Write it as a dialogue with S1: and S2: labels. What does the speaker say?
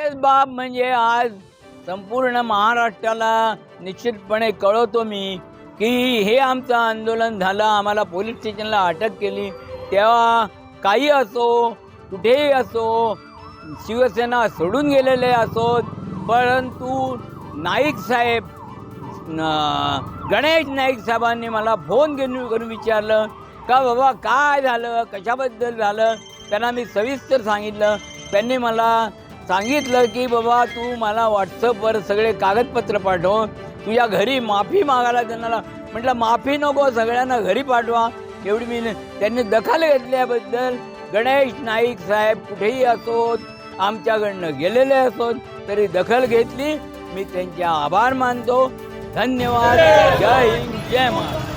S1: तेच बाब म्हणजे आज संपूर्ण महाराष्ट्राला निश्चितपणे कळवतो मी की हे आमचं आंदोलन झालं आम्हाला पोलीस स्टेशनला अटक केली. तेव्हा काही असो कुठेही असो शिवसेना सोडून गेलेले असोत परंतु नाईक साहेब गणेश नाईक साहेबांनी मला फोन घेऊन करून विचारलं का बाबा काय झालं? कशाबद्दल झालं? त्यांना मी सविस्तर सांगितलं. त्यांनी मला सांगितलं की बाबा तू मला व्हॉट्सअपवर सगळे कागदपत्र पाठव. तुझ्या घरी माफी मागायला त्यांना म्हटलं माफी नको सगळ्यांना घरी पाठवा. एवढी मी त्यांनी दखल घेतल्याबद्दल गणेश नाईक साहेब कुठेही असोत आमच्याकडनं गेलेले असोत तरी दखल घेतली. मी त्यांचे आभार मानतो. धन्यवाद. जय हिंद जय महाराष्ट्र.